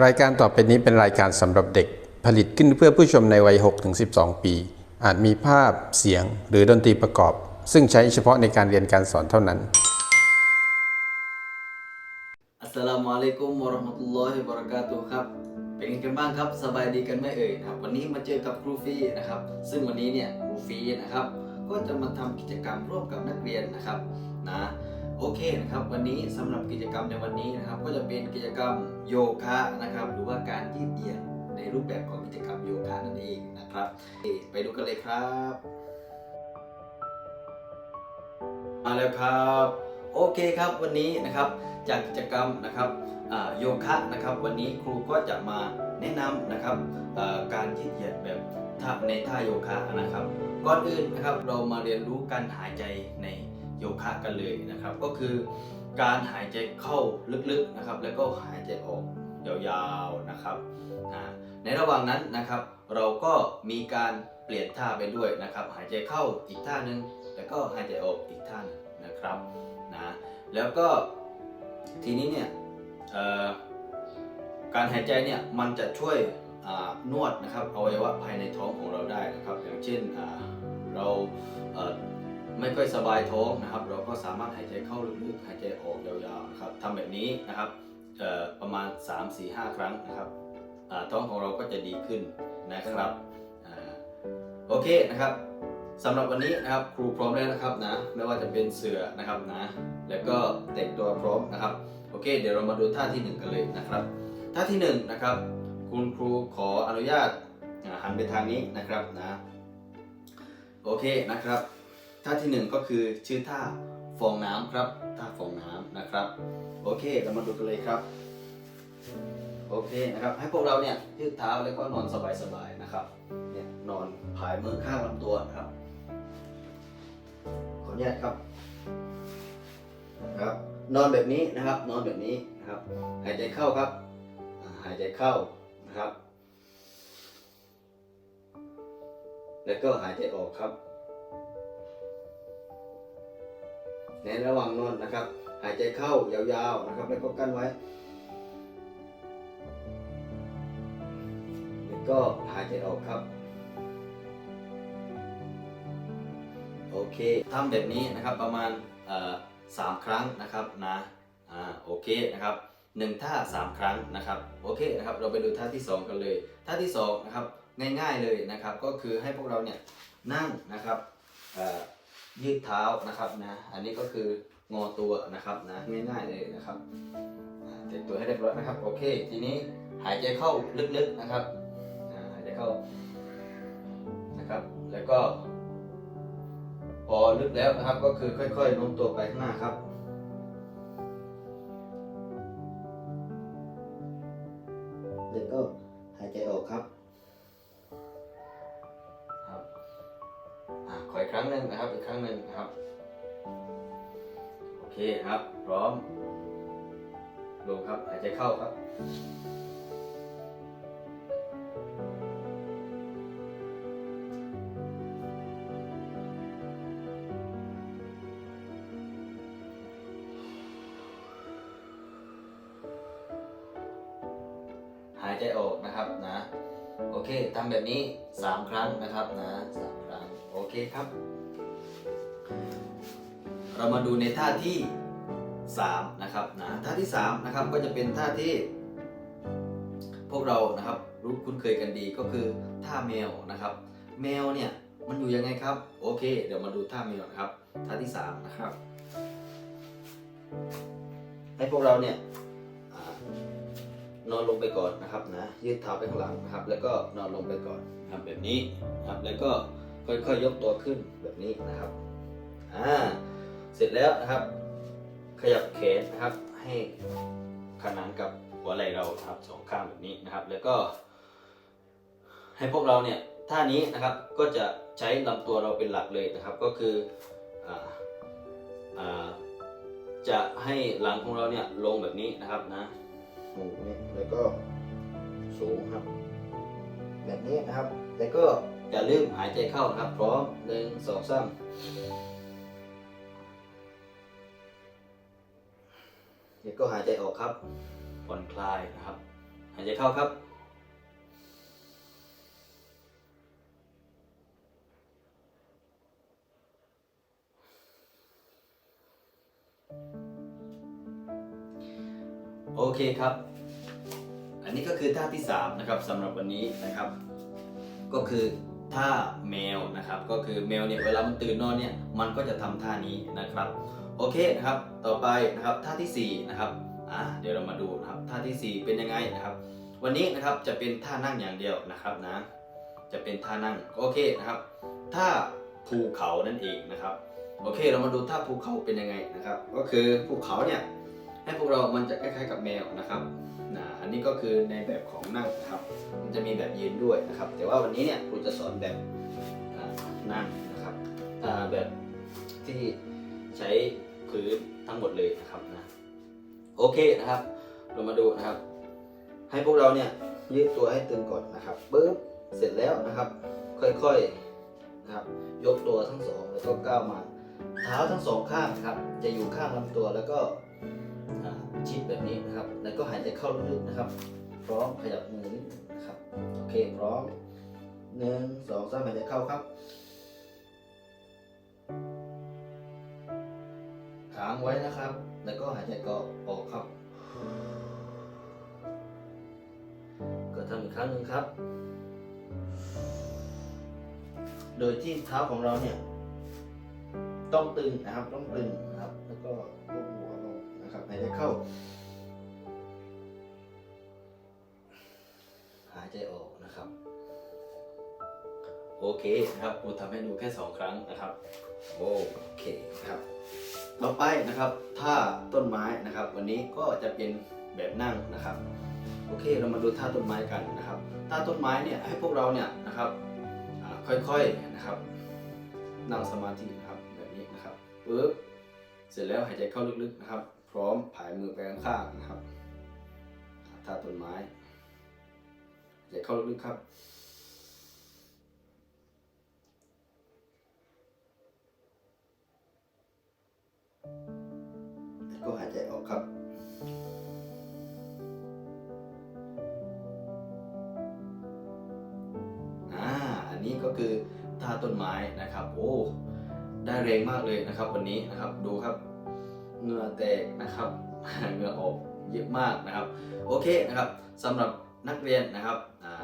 รายการต่อไปนี้เป็นรายการสำหรับเด็กผลิตขึ้นเพื่อผู้ชมในวัย 6-12 ปี อาจมีภาพเสียงหรือดนตรีประกอบ ซึ่งใช้เฉพาะในการเรียนการสอนเท่านั้น อัสสลามุอะลัยกุมวะเราะห์มะตุลลอฮิวะบะเราะกาตุฮ์ครับ เป็นไงกันบ้างครับ สบายดีกันไหมเอ่ยนะครับ วันนี้มาเจอกับครูฟีนะครับ ซึ่งวันนี้เนี่ยครูฟีนะครับ ก็จะมาทำกิจกรรมร่วมกับนักเรียนนะครับนะ โอเคนะครับวันนี้สำหรับกิจกรรมในวันนี้นะครับ ก็จะเป็นกิจกรรมโยคะนะครับ หรือว่าการยืดเหยียดในรูปแบบของกิจกรรมโยคะนั่นเองนะครับ ไปดูกันเลยครับมาแล้วครับโอเคครับวันนี้นะครับจากกิจกรรมนะครับโยคะนะครับ วันนี้ครูก็จะมาแนะนำนะครับการยืดเหยียดแบบในท่าโยคะนะครับ ก่อนอื่นนะครับเรามาเรียนรู้การหายใจใน โยคะกันเลยนะครับ ก็คือการหายใจเข้าลึกๆนะครับ แล้วก็หายใจออกยาวๆนะครับในระหว่างนั้นนะครับ เราก็มีการเปลี่ยนท่าไปด้วยนะครับ หายใจเข้าอีกท่าหนึ่งแล้วก็หายใจออกอีกท่านนะครับนะแล้วก็ทีนี้เนี่ยการหายใจเนี่ยมันจะช่วยนวดนะครับอวัยวะภายในท้องของเราได้นะครับ อย่างเช่นเรา ไม่ค่อยสบายท้องนะครับ เราก็สามารถหายใจเข้าลึกๆหายใจออกยาวๆนะครับทำแบบนี้นะครับประมาณ 3-4-5 ครั้งนะครับท้องของเราก็จะดีขึ้นนะครับอโอเคนะครับสำหรับวันนี้นะครับครูพร้อมแล้วนะครับนะไม่ว่าจะเป็นเสือนะครับนะแล้วก็แต่งตัวพร้อมนะครับโอเค เดี๋ยวเรามาดูท่าที่หนึ่งกันเลยนะครับท่าที่หนึ่งนะครับคุณครูขออนุญาตหันไปทางนี้นะครับนะโอเคนะครับ ท่าที่หนึ่งก็คือชื่อท่าฟองน้ำครับ ท่าฟองน้ำนะครับ โอเค เรามาดูกันเลยครับ โอเคนะครับ ให้พวกเราเนี่ยยืดเท้าแล้วก็นอนสบายๆนะครับ เนี่ยนอนผายมือข้างลำตัวนะครับ ขออนุญาตครับครับนอนแบบนี้นะครับ นอนแบบนี้นะครับ หายใจเข้าครับ หายใจเข้านะครับ แล้วก็หายใจออกครับ ในระหว่างนอนนะครับ หายใจเข้ายาวๆนะครับ แล้วก็กั้นไว้แล้วก็หายใจออกครับ โอเคทำแบบนี้นะครับประมาณสามครั้งนะครับนะอ่าโอเคนะครับหนึ่งท่าสามครั้งนะครับโอเคนะครับเราไปดูท่าที่สองกันเลย ท่าที่สองนะครับง่ายๆเลยนะครับ ก็คือให้พวกเราเนี่ยนั่งนะครับ ยืดเท้านะครับนะอันนี้ก็คืองอตัวนะครับนะง่ายๆเลยนะครับเต็มตัวให้เรียบร้อยนะครับ โอเค ทีนี้หายใจเข้าลึกๆนะครับหายใจเข้านะครับแล้วก็พอลึกแล้วนะครับก็คือค่อยๆโน้มตัวไปข้างหน้าครับ คครับ พร้อม ลงครับ หายใจเข้าครับ หายใจออกนะครับนะ โอเคทำแบบนี้ 3 ครั้งนะครับนะสามครั้ง โอเคครับ เรามาดูในท่าที่ 3 นะครับนะท่าที่3นะครับก็จะเป็นท่าที่ พวกเรานะครับรู้คุ้นเคยกันดีก็คือท่าแมวนะครับ แมวเนี่ยมันอยู่ยังไงครับ โอเค เดี๋ยวมาดูท่าแมวนะครับ ท่าที่ 3 นะครับ ให้พวกเราเนี่ยนอนลงไปก่อนนะครับนะยืดเท้าไปข้างหลังนะครับ แล้วก็นอนลงไปก่อนนะครับแบบนี้นะครับแล้วก็ค่อยๆยกตัวขึ้นแบบนี้นะครับอ่า เสร็จแล้วนะครับ ขยับแขนนะครับให้ขนานกับหัวไหล่เรานะครับสองข้างแบบนี้นะครับ แล้วก็ ให้พวกเราเนี่ยท่านี้นะครับก็จะใช้ลำตัวเราเป็นหลักเลยนะครับ ก็คืออ่าอ่าจะให้หลังของเราเนี่ยลงแบบนี้นะครับนะลงแบบนี้แล้วก็สูงครับ แบบนี้นะครับ แล้วก็อย่าลืมหายใจเข้านะครับ พร้อมหนึ่งสองสาม แล้วก็หายใจออกครับ ผ่อนคลายนะครับ หายใจเข้าครับ โอเคครับ อันนี้ก็คือท่าที่ 3 นะครับสำหรับวันนี้นะครับ ก็คือท่าแมวนะครับ ก็คือแมวเนี่ยเวลามันตื่นนอนเนี่ยมันก็จะทำท่านี้นะครับ โอเคนะครับ ต่อไปนะครับท่าที่4นะครับอ่าเดี๋ยวเรามาดูนะครับท่าทีสี่ 4 เป็นยังไงนะครับ วันนี้นะครับจะเป็นท่านั่งอย่างเดียวนะครับนะ จะเป็นท่านั่งโอเคนะครับท่าภูเขานั่นเองนะครับโอเค เรามาดูท่าภูเขาเป็นยังไงนะครับ ก็คือภูเขาเนี่ยให้พวกเรามันจะคล้ายๆกับแมวนะครับนะอันนี้ก็คือในแบบของนั่งนะครับ มันจะมีแบบยืนด้วยนะครับ แต่ว่าวันนี้เนี่ยครูจะสอนแบบนั่งนะครับแบบที่ใช้ พื้นทั้งหมดเลยนะครับนะโอเคนะครับ เรามาดูนะครับ ให้พวกเราเนี่ยยืดตัวให้ตึงก่อนนะครับปึ๊บเสร็จแล้วนะครับ ค่อยๆนะครับ ยกตัวทั้งสองแล้วก็ก้าวมา เท้าทั้งสองข้างนะครับ จะอยู่ข้างลำตัวแล้วก็ชิดแบบนี้นะครับ แล้วก็หายใจเข้าลึกๆนะครับ พร้อมขยับมือนะครับ โอเคพร้อมหนึ่งสองสามหายใจเข้าครับ ค้างไว้นะครับ แล้วก็หายใจก็ออกครับ ก็ทำอีกครั้งหนึ่งครับ โดยที่เท้าของเราเนี่ย ต้องตึงนะครับ ต้องตึงนะครับ แล้วก็ก้มหัวลงนะครับหายใจเข้า หายใจออกนะครับ โอเคนะครับครูทำให้ดูแค่สองครั้งนะครับ โอ้ ไปนะครับท่าต้นไม้นะครับ วันนี้ก็จะเป็นแบบนั่งนะครับ โอเคเรามาดูท่าต้นไม้กันนะครับท่าต้นไม้เนี่ยให้พวกเราเนี่ยนะครับค่อยๆนะครับนั่งสมาธินะครับแบบนี้นะครับปึ๊บเสร็จแล้วหายใจเข้าลึกๆนะครับ พร้อมผายมือไปข้างๆนะครับท่าต้นไม้หายใจเข้าลึกๆครับ ก็หายใจออกครับ อ่า อันนี้ก็คือท่าต้นไม้นะครับ โอ้ ได้แรงมากเลยนะครับ วันนี้นะครับ ดูครับ เหงื่อแตกนะครับ เหงื่อออกเยอะมากนะครับ โอเคนะครับสำหรับนักเรียนนะครับ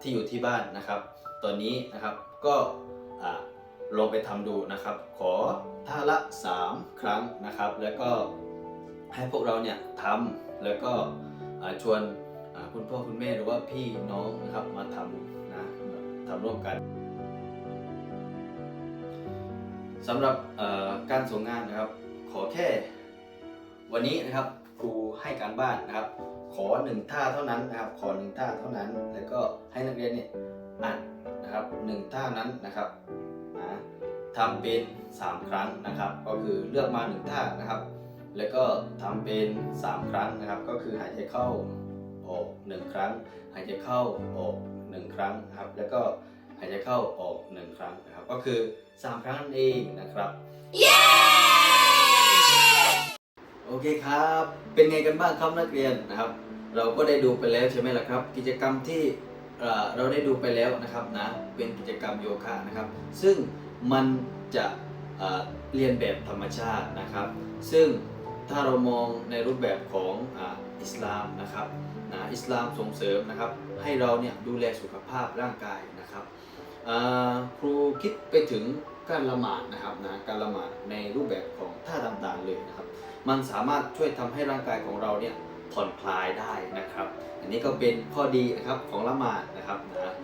ที่อยู่ที่บ้านนะครับ ตอนนี้นะครับก็ลองไปทำดูนะครับ ขอท่าละ 3 ครั้งนะครับ แล้วก็ ให้พวกเราเนี่ยทำแล้วก็ชวนคุณพ่อคุณแม่หรือว่าพี่น้องนะครับมาทำนะทำร่วมกันสำหรับการส่งงานนะครับ ขอแค่ วันนี้นะครับครูให้การบ้านนะครับ ขอหนึ่งท่าเท่านั้นนะครับ ขอหนึ่งท่าเท่านั้น แล้วก็ให้นักเรียนเนี่ยอ่านนะครับหนึ่งท่านั้นนะครับนะทำเป็น 3 ครั้งนะครับ ก็คือเลือกมาหนึ่งท่านะครับ แล้วก็ทำเป็น 3 ครั้งนะครับ ก็คือหายใจเข้าออก 1 ครั้ง หายใจเข้าออก 1 ครั้งนะครับ แล้วก็หายใจเข้าออก 1 ครั้งนะครับ ก็คือ 3 ครั้งนั่นเองนะครับ โอเคครับ เป็นไงกันบ้างครับนักเรียนนะครับ เราก็ได้ดูไปแล้วใช่ไหมล่ะครับ กิจกรรมที่เอ่อเราได้ดูไปแล้วนะครับนะ เป็นกิจกรรมโยคะนะครับ ซึ่งมันจะเอ่อเรียนแบบธรรมชาตินะครับ ซึ่ง ถ้าเรามองในรูปแบบของอ,อิสลามนะครับอิสลามส่งเสริมนะครับให้เราเนี่ยดูแลสุขภาพร่างกายนะครับครูคิดไปถึงการละหมาดนะครับนะการละหมาดในรูปแบบของท่าต่างๆเลยนะครับ มันสามารถช่วยทำให้ร่างกายของเราเนี่ยผ่อนคลายได้นะครับ อันนี้ก็เป็นข้อดีนะครับของละหมาดนะครับนะ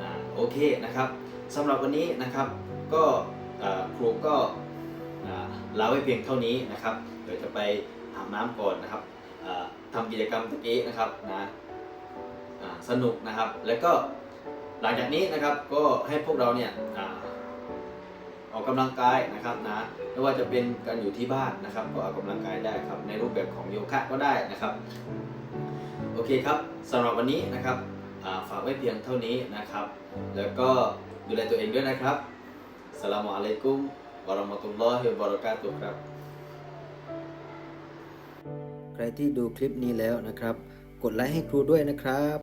อ่าโอเคนะครับสำหรับวันนี้นะครับก็ครูก็ ลาไว้เพียงเท่านี้นะครับเดี๋ยวจะไปอาบน้ำก่อนนะครับอ่าทำกิจกรรมตะกี้นะครับนะสนุกนะครับ แล้วก็หลังจากนี้นะครับก็ให้พวกเราเนี่ยอออกกำลังกายนะครับนะไม่ว่าจะเป็นการอยู่ที่บ้านนะครับ ก็ออกกำลังกายได้ครับ ในรูปแบบของโยคะก็ได้นะครับ โอเคครับสำหรับวันนี้นะครับฝากไว้เพียงเท่านี้นะครับ แล้วก็ดูแลตัวเองด้วยนะครับสลามอะลัยกุม วะราะมะตุลลอฮิวะบะเราะกาตุครับ ใครที่ดูคลิปนี้แล้วนะครับ กดไลค์ให้ครูด้วยนะครับ